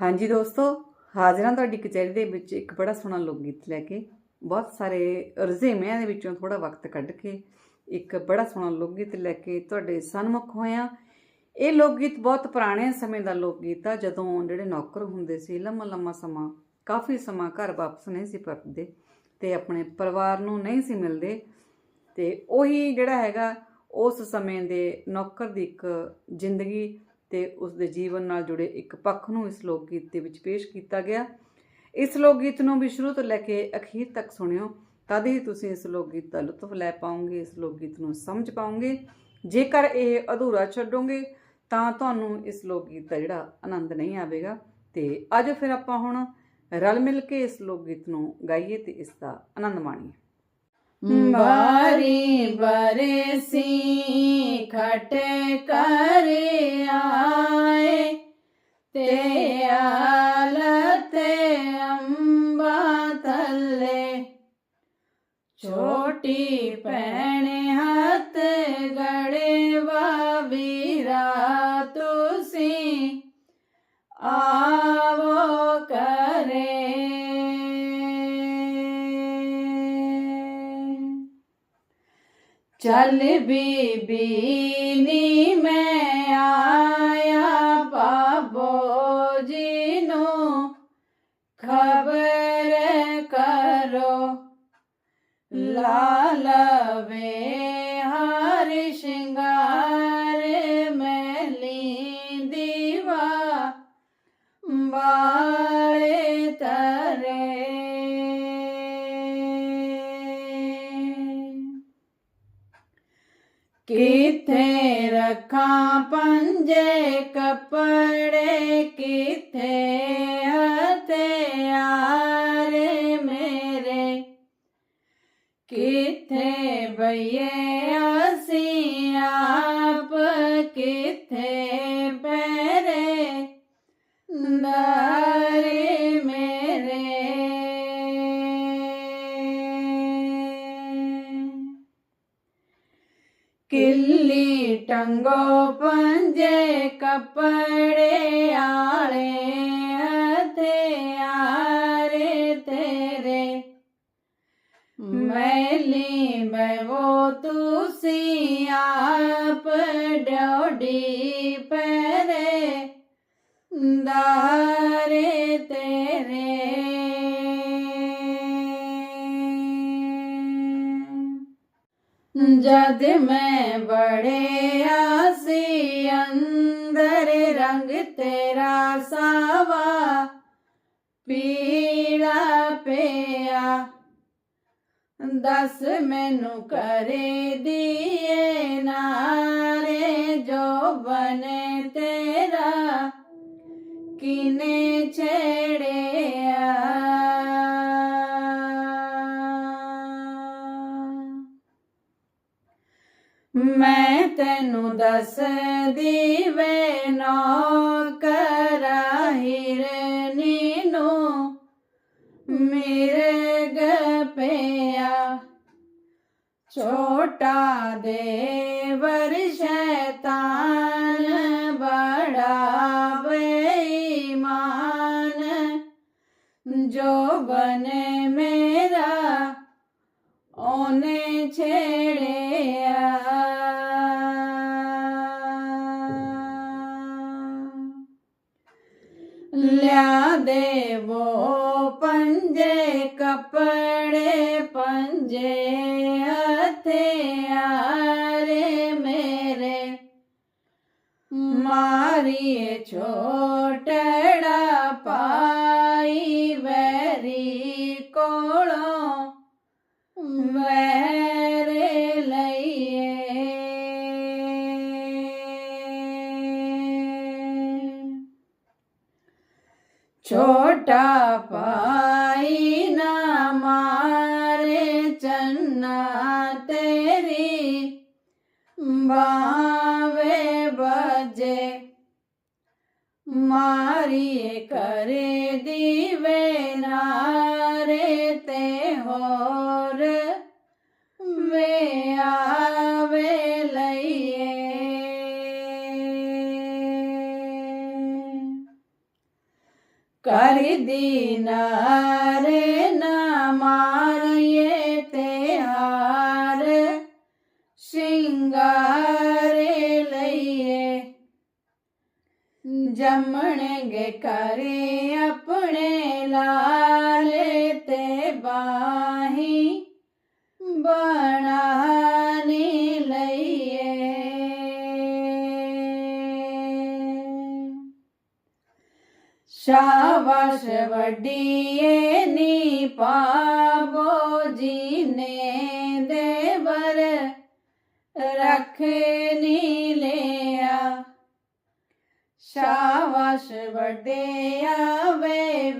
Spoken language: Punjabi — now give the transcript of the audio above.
ਹਾਂਜੀ ਦੋਸਤੋ, ਹਾਜ਼ਰਾਂ ਤੁਹਾਡੀ ਕਚਹਿਰੀ ਦੇ ਵਿੱਚ ਇੱਕ ਬੜਾ ਸੋਹਣਾ ਲੋਕ ਗੀਤ ਲੈ ਕੇ, ਬਹੁਤ ਸਾਰੇ ਰਜ਼ੇਮਿਆਂ ਦੇ ਵਿੱਚੋਂ ਥੋੜਾ ਵਕਤ ਕੱਢ ਕੇ ਇੱਕ ਬੜਾ ਸੋਹਣਾ ਲੋਕ ਗੀਤ ਲੈ ਕੇ ਤੁਹਾਡੇ ਸਨਮੁਖ ਹੋਇਆ ਇਹ ਲੋਕ ਗੀਤ ਬਹੁਤ ਪੁਰਾਣੇ ਸਮੇਂ ਦਾ ਲੋਕ ਗੀਤ ਆ, ਜਦੋਂ ਜਿਹੜੇ ਨੌਕਰ ਹੁੰਦੇ ਸੀ, ਲੰਮਾ ਲੰਮਾ ਸਮਾਂ, ਕਾਫੀ ਸਮਾਂ ਘਰ ਵਾਪਸ ਨਹੀਂ ਸੀ ਪਰਤਦੇ ਤੇ ਆਪਣੇ ਪਰਿਵਾਰ ਨੂੰ ਨਹੀਂ ਸੀ ਮਿਲਦੇ ਤੇ ਉਹੀ ਜਿਹੜਾ ਹੈਗਾ, ਉਸ ਸਮੇਂ ਦੇ ਨੌਕਰ ਦੀ ਇੱਕ ਜ਼ਿੰਦਗੀ ਤੇ ਉਸ ਦੇ ਜੀਵਨ ਨਾਲ ਜੁੜੇ ਇੱਕ ਪੱਖ ਨੂੰ ਇਸ ਲੋਕ ਗੀਤ ਦੇ ਵਿੱਚ ਪੇਸ਼ ਕੀਤਾ ਗਿਆ। ਇਸ ਲੋਕ ਗੀਤ ਨੂੰ ਵੀ ਸ਼ੁਰੂ ਤੋਂ ਲੈ ਕੇ ਅਖੀਰ ਤੱਕ ਸੁਣਿਓ, ਤਦ ਹੀ ਤੁਸੀਂ ਇਸ ਲੋਕ ਗੀਤ ਦਾ ਲੁਤਫ ਲੈ ਪਾਓਗੇ, ਇਸ ਲੋਕ ਗੀਤ ਨੂੰ ਸਮਝ ਪਾਓਗੇ। ਜੇਕਰ ਇਹ ਅਧੂਰਾ ਛੱਡੋਗੇ, ਤਾਂ ਤੁਹਾਨੂੰ ਇਸ ਲੋਕ ਗੀਤ ਦਾ ਜਿਹੜਾ ਆਨੰਦ ਨਹੀਂ ਆਵੇਗਾ। ਤੇ ਅੱਜ ਫਿਰ ਆਪਾਂ ਹੁਣ ਰਲ ਮਿਲ ਕੇ ਇਸ ਲੋਕ ਗੀਤ ਨੂੰ ਗਾਈਏ ਤੇ ਇਸ ਦਾ ਆਨੰਦ ਮਾਣੀਏ। ਬਾਰੀ ਬਰਸੀ ਖਟ ਕਰ ਆਏ। ਤੇ ਆਲਤੇ ਅੰਬਾ ਥੱਲੇ। ਛੋਟੀ ਭੈਣ ਚੱਲ ਬੀਬੀ ਨੀ ਮੈਂ ਆਇਆ ਬਾਬੋ ਜੀ ਨੂੰ ਖਬਰ ਕਰੋ ਲਾਲਵੇ ਕਿਥੇ ਰੱਖਾਂ ਪੰਜੇ ਕੱਪੜੇ? ਕਿਥੇ ਹਥਿਆਰ ਮੇਰੇ? ਕਿਥੇ ਬਈਏ ਅਸੀਂ ਆਪ? ਕਿਥੇ ਕਿੱਲੀ ਟੰਗੋ ਪੰਜੇ ਕੱਪੜੇ ਆਲੇ ਹਥਿਆਰੇ ਤੇਰੇ। ਮੈਲੀ ਮੈਂ ਉਹ ਤੁਸੀਂ ਆਪ ਡੋਡੀ ਪਰੇ। ਦਾਰੇ ਜਦ ਮੈਂ ਬੜਿਆ ਸੀ, ਅੰਦਰ ਰੰਗ ਤੇਰਾ ਸਾਵਾ ਪੀੜਾ ਪਿਆ। ਦੱਸ ਮੈਨੂੰ ਕਰੇ ਦੀਏ ਨਾ। ਮੈਂ ਤੈਨੂੰ ਦੱਸਦੀ ਵੇ ਨੌਕਰ ਹਿਰਨੀ ਨੂੰ ਮਿਰਗ ਪਿਆ ਛੋਟਾ ਦੇਵਰ ਸ਼ੈਤਾਨ ਬੜਾ ਬੇਈਮਾਨ ਜੋ ਬਨੇ ਮੇਰਾ, ਉਹਨੇ ਛੇੜੇ ਲਿਆ ਦੇਵੋ ਪੰਜੇ ਕੱਪੜੇ ਪੰਜੇ ਹਥਿਆਰੇ ਮੇਰੇ। ਮਾਰੀਏ ਛੋਟੜਾ ਪਾਈ ਵੈਰੀ ਕੋਲੋਂ ਵੈ ਛੋਟਾ ਪਾਈ ਨਾ ਮਾਰੇ ਚੰਨਾ ਤੇਰੀ ਬਾਵੇ ਬਜੇ ਮਾਰੀਏ ਕਰੇ ਦੀਵੇ ਨਾਰੇ ਤੇ ਕਰਦੀ ਨਾਰੇ ਨਾ ਮਾਰੀਏ ਤੇ ਹਾਰ ਸ਼ਿੰਗਾਰੇ ਲਈਏ ਜੰਮਣਗੇ ਕਰੇ ਆਪਣੇ ਲਾਲੇ ਤੇ ਬਾਹੀ ਬਣਾਨੀ ਸ਼ਾਬਾਸ਼ ਵੱਡੀਏ ਨੀ ਪਾਵੋ ਜੀ ਨੇ ਦੇਵਰ। ਰੱਖੇ ਨੀ ਲਿਆ। ਸ਼ਾਬਾਸ਼ ਵੱਡਿਆ ਵੇ